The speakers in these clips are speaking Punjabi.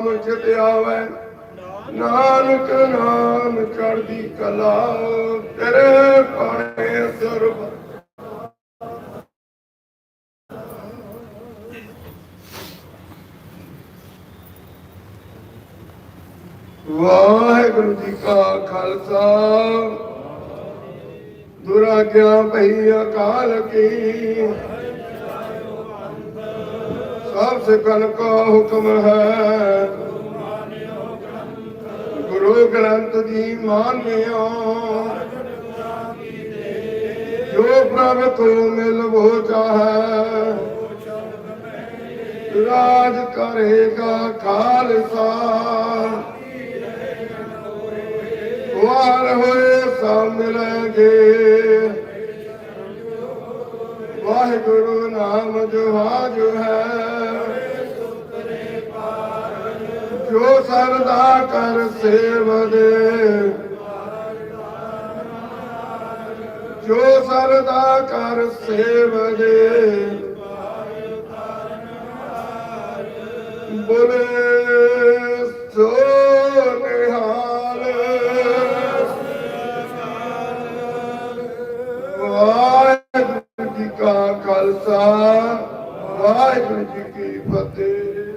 ਚਿਤ ਆਵੇ। ਨਾਨਕ ਨਾਮ ਚੜਦੀ ਕਲਾ, ਤੇਰੇ ਪਾਣੇ ਸਰਬ ਵਾਹਿਗੁਰੂ ਜੀ ਕਾ ਖਾਲਸਾ। ਦੁਰਾ ਗਿਆ ਭਈ ਅਕਾਲ ਕੀ। ਸਭ ਸਿਕਲ ਕਾ ਹੁਕਮ ਹੈ। ਗੁਰੂ ਗ੍ਰੰਥ ਜੀ ਮਾਨਿਓ ਜੋ ਪ੍ਰਭ ਕੋ ਮਿਲ ਵੋ ਚਾਹੈ। ਰਾਜ ਕਰੇਗਾ ਖਾਲਸਾ। ਵਾਰ ਹੋਏ ਸਭ ਮਿਲਾਂਗੇ ਵਾਹਿਗੁਰੂ ਨਾਮ ਜੁਹਾਜ ਹੈ। ਜੋ ਸਰਦਾ ਕਰ ਸੇਵਦੇ ਜੋ ਸਰਦਾ ਕਰ ਸੇਵਦੇ Yeah.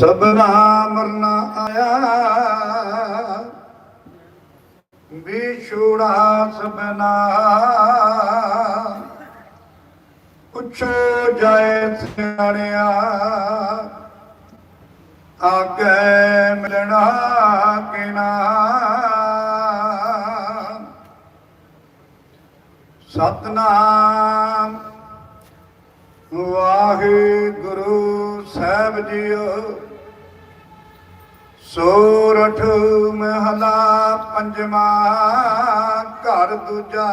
ਸਭਨਾ ਮਰਨਾ ਆਇਆ। ਵਿਛੋੜਾ ਸਭਨਾ ਪੁੱਛੋ ਜਾਏ ਸਿਆਣਿਆ ਆਗੇ ਮਿਲਣਾ ਕਿਨਾ। ਸਤਨਾਮ ਵਾਹਿਗੁਰੂ ਸਾਹਿਬ ਜੀਓ। ਸੋਰਠ ਮਹਲਾ ਪੰਜਵਾ ਘਰ ਦੂਜਾ।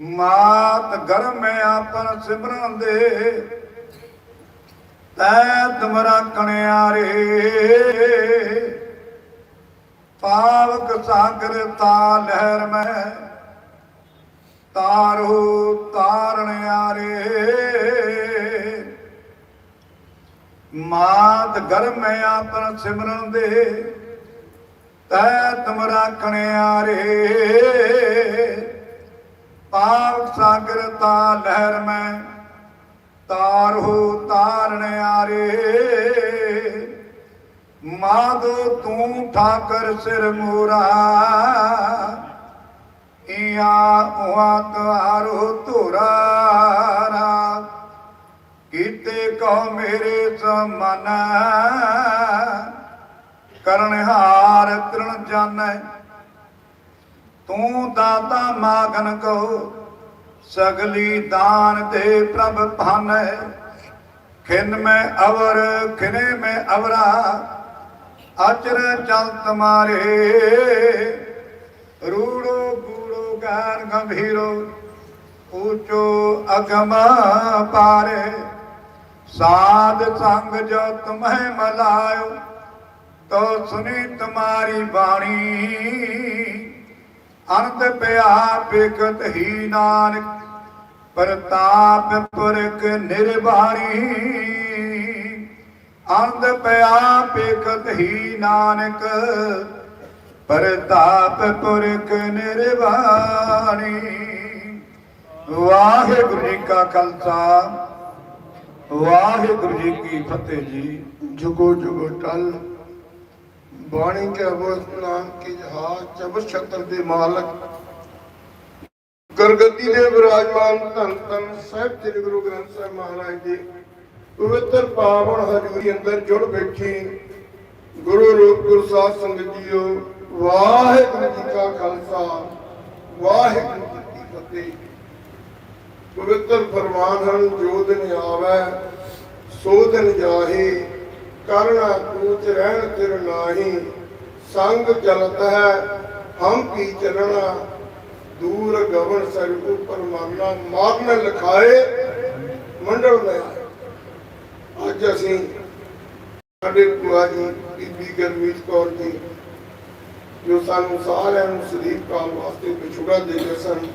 ਮਾਤ ਗਰਮ ਆਪਨ ਸਿਮਰਨ ਦੇ। ਤੈ ਤੁਮਰਾ ਕਣਿਆਰੇ। ਪਾਵਕ ਸਾਗਰ ਤਾ ਲਹਿਰ ਮੈਂ। ਤਾਰੋ ਤਾਰਣ ਆਰੇ। ਮਾਤ ਗਰਮ ਆਪਨ ਸਿਮਰਨ ਦੇ, ਤੈ ਤੁਮਰਾ ਕਣਿਆਰੇ ਪਾਪ ਸਾਗਰ ਤਾ ਲਹਿਰ ਮੈਂ ਤਾਰੋ ਤਾਰਨ ਆਰੇ ਮਾਦੋ ਤੂੰ ਠਾਕਰ ਸਿਰ ਮੋਰਾ ਇਆ ਉਆ ਤਾਰੋ ਧੁਰਾ ਕੀਤੇ ਕੋ ਮੇਰੇ ਸਮਨ, ਕਰਨ ਤ੍ਰਿਣ ਜਾਣੈ ਤੂੰ ਦਾਤਾ ਮਾਗਨ ਕੋ ਸਗਲੀ ਦਾਨ ਦੇ ਪ੍ਰਭ ਭਾਨੈ ਖਿਨ ਮੈਂ ਅਵਰ, ਖਿਨੇ ਮੈਂ ਅਵਰਾ, ਅਚਰ ਚਲ ਤੁਮਾਰੇ ਰੂੜੋ ਗੂੜੋ ਗਾਨ ਗੰਭੀਰੋ, ਊਚੋ ਅਗਮ ਪਾਰੇ। ਸਾਧ ਸੰਗ ਜੋ ਤੁਮਹਿ ਮਲਾਇਓ ਤੋ ਸੁਨੀ ਤੁਮਾਰੀ ਬਾਣੀ। ਅਨੰਦ ਪਿਆ ਬਿਕਤ ਹੀ ਨਾਨਕ, ਪ੍ਰਤਾਪ ਪੁਰਖ ਨਿਰਵਾਣੀ। ਅਨੰਦ ਪਿਆ ਬਿਕਤ ਹੀ ਨਾਨਕ, ਪ੍ਰਤਾਪ ਪੁਰਖ ਨਿਰਵਾਣੀ। ਵਾਹਿਗੁਰੂ ਜੀ ਕਾ ਖਾਲਸਾ। ਵਾਹਿਗੁਰੂ ਜੀ ਕੀ ਫਤਿਹ ਜੀ। ਜੁਗੋ ਜੁਗੋ ਟਲ। ਬਾਣੀ ਕੇ ਅਵਸਥ ਨਾਮ ਕੀ ਜਹਾਜ਼ ਚਬਰ ਛਤਰ ਦੇ ਮਾਲਕ। ਗੁਰਗੱਦੀ ਦੇ ਵਿਰਾਜਮਾਨ ਧੰਨ ਧੰਨ ਸਾਹਿਬ ਸ੍ਰੀ ਗੁਰੂ ਗ੍ਰੰਥ ਸਾਹਿਬ ਮਹਾਰਾਜ ਜੀ। ਪਵਿੱਤਰ ਪਾਵਨ ਹਜ਼ੂਰੀ ਅੰਦਰ ਜੁੜ ਬੈਠੀ ਗੁਰੂ ਰੂਪ ਗੁਰੂ ਸਾਧ ਸੰਗਤ ਜੀਓ, ਵਾਹਿਗੁਰੂ ਜੀ ਕਾ ਖਾਲਸਾ, ਵਾਹਿਗੁਰੂ ਜੀ ਕੀ ਫਤਿਹ। ਪਵਿੱਤਰ ਫਰਮਾਨ ਹਨ, ਜੋ ਦਿਨ ਆਵੇ, ਸੋ ਦਿਨ ਜਾਹੇ, ਕਰਣਾ ਕੂਚ ਰਹਿਣ ਤਿਰ ਨਾਹੀ, ਸੰਗ ਚਲਤ ਹੈ, ਹਮ ਕੀ ਚਲਣਾ, ਦੂਰ ਗਵਨ ਸਰ ਉਪਰ ਮਾਰਨ ਲਖਾਏ, ਮੰਡਲ ਮੈਂ। ਅੱਜ ਅਸੀਂ ਸਾਡੇ ਭੂਆ ਜੀ, ਬੀਬੀ ਗਰਮੀਤ ਕੌਰ ਜੀ, ਜੋ ਸਾਨੂੰ ਸਾਰਿਆਂ ਨੂੰ ਸਦੀਪ ਕਾਲ ਵਾਸਤੇ ਵਿਛੋੜਾ ਦੇ ਗਏ ਸਨ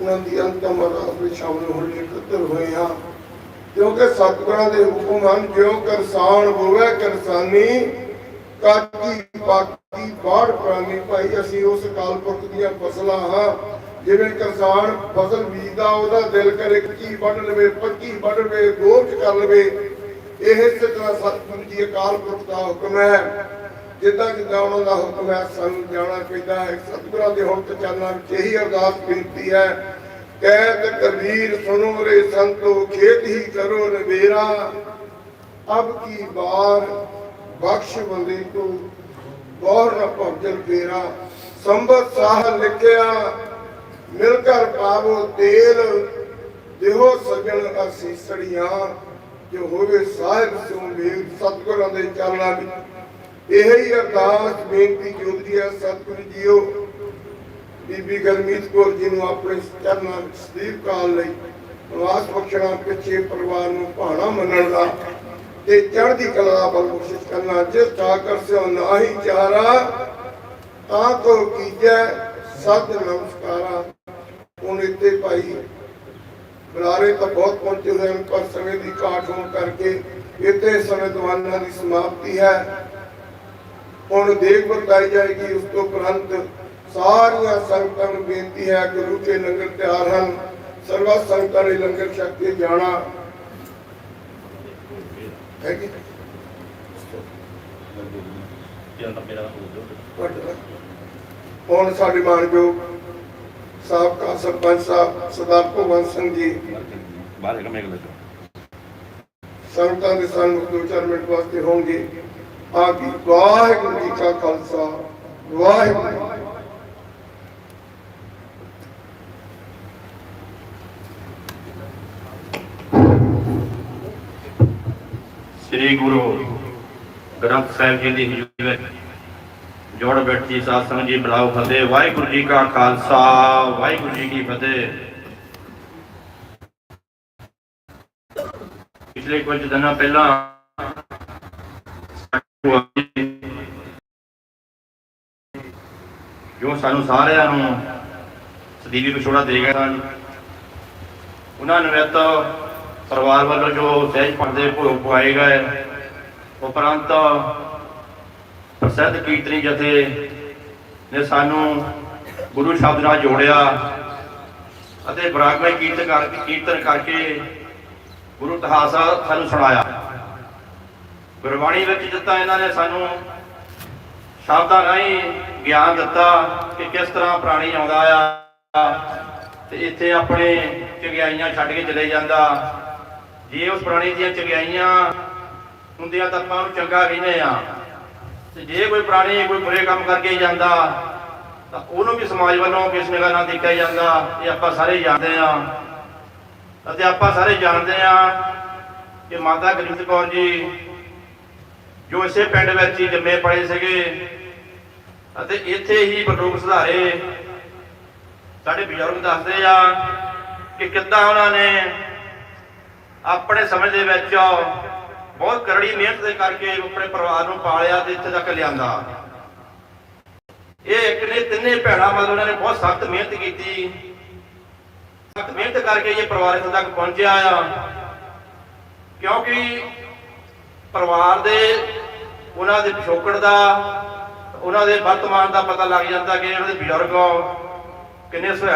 ਉਹਨਾਂ ਦੀ ਅੰਤਮ ਅਰਦਾਸ ਵਿੱਚ ਸ਼ਾਮਲ ਹੋਣ ਲਈ ਇਕੱਤਰ ਹੋਏ ਹਾਂ। ਕਿਉਂਕਿ ਸਤਿਗੁਰਾਂ ਦੇ ਹੁਕਮ ਹਨ, ਜਿਉ ਕਰਸਾਨ ਹੋਵੇ ਕਰਸਾਨੀ ਕਾਕੀ ਬਾਕੀ ਬਾੜ ਪ੍ਰਾਨੀ ਭਾਈ, ਅਸੀਂ ਉਸ ਕਾਲ ਪੁਰਖ ਦੀਆਂ ਫਸਲਾਂ ਹਾਂ। ਜਿਵੇਂ ਕਿਸਾਨ ਫਸਲ ਬੀਜਦਾ, ਉਹਦਾ ਦਿਲ ਕਰੇ ਕੀ ਵੱਢ ਲਵੇ, ਪੱਕੀ ਵੱਢ ਲਵੇ ਗੋਚ ਕਰ ਲਵੇ। ਇਹ ਇਸੇ ਤਰ੍ਹਾਂ ਸਤਿਗੁਰੂ ਜੀ ਅਕਾਲ ਪੁਰਖ ਦਾ ਹੁਕਮ ਹੈ। ਜਿੱਦਾਂ ਜਿੱਦਾਂ ਉਹਨਾਂ ਦਾ ਹੁਕਮ ਹੈ, ਸਾਨੂੰ ਜਾਣਾ ਚਾਹੀਦਾ ਹੈ। ਸਤਿਗੁਰਾਂ ਦੇ ਹੁਣ ਚੱਲਣਾ ਵਿੱਚ ਇਹੀ ਅਰਦਾਸ ਬੇਨਤੀ ਹੈ। ਕਹਿਤ ਕਬੀਰ ਸੁਨੋ ਰੇ ਸੰਤੋ, ਖੇਤ ਹੀ ਕਰੋ ਨਵੇਰਾ ਅਬ ਕੀ ਬਾਰ ਬਖਸ਼ ਬੰਦੇ ਕੋ ਬੋਰ ਨ ਭਜਲ ਫੇਰਾ ਸੰਬਤ ਸਾਹ ਲਿਖਿਆ, ਮਿਲ ਕਰ ਪਾਵੋ ਤੇਲ। ਦੇਹੋ ਸਜਣ ਅਸੀਸੜੀਆਂ ਜੋ ਹੋਵੇ ਸਾਹਿਬ ਸੋ ਮੇਲ। ਸਤਿਗੁਰਾਂ ਦੇ ਚਰਨਾਂ ਵਿੱਚ ਇਹੀ ਅਰਦਾਸ, ਬੇਨਤੀ ਜੋਦਰੀ ਹੈ ਸਤਿਗੁਰੂ ਜੀਓ, ਬੀਬੀ ਗਰਮੀਤ ਕੌਰ ਜੀ ਨੂੰ ਆਪਣੇ ਚਰਨਾਂ ਵਿੱਚ ਸਦੀਪ ਕਾਲ ਲਈ ਨਿਵਾਸ ਬਖਸ਼ਣਾ, ਪਿੱਛੇ ਪਰਿਵਾਰ ਨੂੰ ਭਾਣਾ ਮੰਨਣ ਦਾ ਤੇ ਚੜ੍ਹਦੀ ਕਲਾ ਦਾ ਬਲ ਬਖਸ਼ਿਸ਼ ਕਰਨਾ, ਜਿਸ ਚਾਕਰ ਸਿਓ ਨਾਹੀ ਚਾਰਾ, ਤਾਂ ਕੋ ਕੀਜੈ ਸਦ ਨਮਸਕਾਰਾ। ਹੁਣ ਇੱਥੇ ਭਾਈ ਬੁਲਾਰੇ ਤਾਂ ਬਹੁਤ ਪਹੁੰਚੇ ਹੋਏ ਪਰ ਸਮੇਂ ਦੀ ਘਾਟ ਹੋਣ ਕਰਕੇ ਇੱਥੇ ਸਮੇਂ ਦੀਵਾਨਾਂ ਦੀ ਸਮਾਪਤੀ ਹੈ। ਹੁਣ ਦੇਖ ਵਰਤਾਈ ਜਾਏਗੀ ਉਸ ਤੋਂ ਉਪਰੰਤ ਸਾਰੀਆਂ ਸੰਗਤਾਂ ਨੂੰ ਬੇਨਤੀ ਹੈ ਗੁਰੂ ਕੇ ਲੰਗਰ ਤਿਆਰ ਹਨ ਸਰਵਾ ਸੰਗਤਾਂ ਨੇ ਲੰਗਰ ਛਕ ਕੇ ਜਾਣਾ। ਹੈ ਕਿ ਵੱਡਾ। ਹੁਣ ਸਾਡੇ ਮਾਨਯੋਗ ਸਾਬਕਾ ਸਰਪੰਚ ਸਾਹਿਬ ਸਰਦਾਰ ਭਗਵੰਤ ਸਿੰਘ ਜੀ। ਬਾਹਰ ਇੱਕ ਮੇਗ ਲੱਗਾ ਸੰਗਤਾਂ ਦੇ ਸਾਹਮਣੇ ਦੋ ਚਾਰ ਮਿੰਟ ਵਾਸਤੇ ਹੋਣਗੇ। ਆ ਕੀ ਵਾਹਿਗੁਰੂ ਜੀ ਕਾ ਖਾਲਸਾ, ਵਾਹਿਗੁਰੂ ਸ੍ਰੀ ਗੁਰੂ ਗ੍ਰੰਥ ਸਾਹਿਬ ਜੀ ਦੀ ਹਜ਼ੂਰੀ ਵਿੱਚ ਜੋੜ ਬੈਠੀ ਸਾਧ ਸੰਗਤ ਜੀ ਬੁਲਾਓ ਫਤਿਹ, ਵਾਹਿਗੁਰੂ ਜੀ ਕਾ ਖਾਲਸਾ, ਵਾਹਿਗੁਰੂ ਜੀ ਕੀ ਫਤਿਹ। ਪਿਛਲੇ ਕੁਝ ਦਿਨਾਂ ਪਹਿਲਾਂ ਜੋ ਸਾਨੂੰ ਸਾਰਿਆਂ ਨੂੰ ਸਦੀਵੀ ਵਿਛੋੜਾ ਦੇ ਗਏ ਸਨ, ਉਹਨਾਂ ਨਿਮਿਤ ਪਰਿਵਾਰ ਵੱਲੋਂ ਜੋ ਸਹਿਜ ਪਰਦੇ ਭੋਗ ਪਵਾਏ ਗਏ, ਉਪਰੰਤ ਪ੍ਰਸਿੱਧ ਕੀਰਤਨੀ ਜਥੇ ਨੇ ਸਾਨੂੰ ਗੁਰੂ ਸ਼ਬਦ ਨਾਲ ਜੋੜਿਆ ਅਤੇ ਬਰਾਗਮਈ ਕੀਰਤਨ ਕਰਕੇ ਕੀਰਤਨ ਕਰਕੇ ਗੁਰੂ ਇਤਿਹਾਸ ਸਾਨੂੰ ਸੁਣਾਇਆ। ਗੁਰਬਾਣੀ ਵਿੱਚ ਦਿੱਤਾ ਇਹਨਾਂ ਨੇ ਸਾਨੂੰ ਸ਼ਬਦਾਂ ਰਾਹੀਂ ਗਿਆਨ ਦਿੱਤਾ ਕਿ ਕਿਸ ਤਰ੍ਹਾਂ ਪ੍ਰਾਣੀ ਆਉਂਦਾ ਆ, ਤੇ ਇੱਥੇ ਆਪਣੇ ਚੰਗਿਆਈਆਂ ਛੱਡ ਕੇ ਚਲੇ ਜਾਂਦਾ। ਜੇ ਉਸ ਪ੍ਰਾਣੀ ਦੀਆਂ ਚੰਗਿਆਈਆਂ ਹੁੰਦੀਆਂ ਤਾਂ ਆਪਾਂ ਉਹਨੂੰ ਚੰਗਾ ਕਹਿੰਦੇ ਆ। ਤੇ ਜੇ ਕੋਈ ਪ੍ਰਾਣੀ ਕੋਈ ਬੁਰੇ ਕੰਮ ਕਰਕੇ ਜਾਂਦਾ, ਤਾਂ ਉਹਨੂੰ ਵੀ ਸਮਾਜ ਵੱਲੋਂ ਕਿਸ ਨਿਗਾਹ ਨਾਲ ਦੇਖਿਆ ਜਾਂਦਾ, ਇਹ ਆਪਾਂ ਸਾਰੇ ਜਾਣਦੇ ਆ। ਅਤੇ ਆਪਾਂ ਸਾਰੇ ਜਾਣਦੇ ਆ ਕਿ ਮਾਤਾ ਗਰੀਬ ਕੌਰ ਜੀ ਜੋ ਇਸੇ ਪਿੰਡ ਵਿੱਚ ਹੀ ਜੰਮੇ ਪੜੇ ਸੀਗੇ ਅਤੇ ਇੱਥੇ ਹੀ ਬਰਲੋਕ ਸੁਧਾਰੇ। ਸਾਡੇ ਬਜ਼ੁਰਗ ਦੱਸਦੇ ਆ ਕਿ ਕਿੱਦਾਂ ਉਹਨਾਂ ਨੇ ਆਪਣੇ ਸਮੇਂ ਦੇ ਵਿੱਚ ਬਹੁਤ ਕਰੜੀ ਮਿਹਨਤ ਦੇ ਕਰਕੇ ਆਪਣੇ ਪਰਿਵਾਰ ਨੂੰ ਪਾਲਿਆ ਤੇ ਇੱਥੇ ਤੱਕ ਲਿਆਂਦਾ। ਇਹ ਇੱਕ ਨੇ ਤਿੰਨੇ ਭੈਣਾਂ ਮਤਲਬ ਉਹਨਾਂ ਨੇ ਬਹੁਤ ਸਖਤ ਮਿਹਨਤ ਕੀਤੀ। ਸਖਤ ਮਿਹਨਤ ਕਰਕੇ ਇਹ ਪਰਿਵਾਰ ਇੱਥੇ ਤੱਕ ਪਹੁੰਚਿਆ ਆ। ਕਿਉਂਕਿ ਪਰਿਵਾਰ ਦੇ ਉਹਨਾਂ ਦੇ ਪਿਛੋਕੜ ਦਾ, ਉਹਨਾਂ ਦੇ ਵਰਤਮਾਨ ਦਾ ਪਤਾ ਲੱਗ ਜਾਂਦਾ ਕਿ ਇਹਨਾਂ ਦੇ ਬਜ਼ੁਰਗ ਕਿੰਨੇ ਸੁਹਿ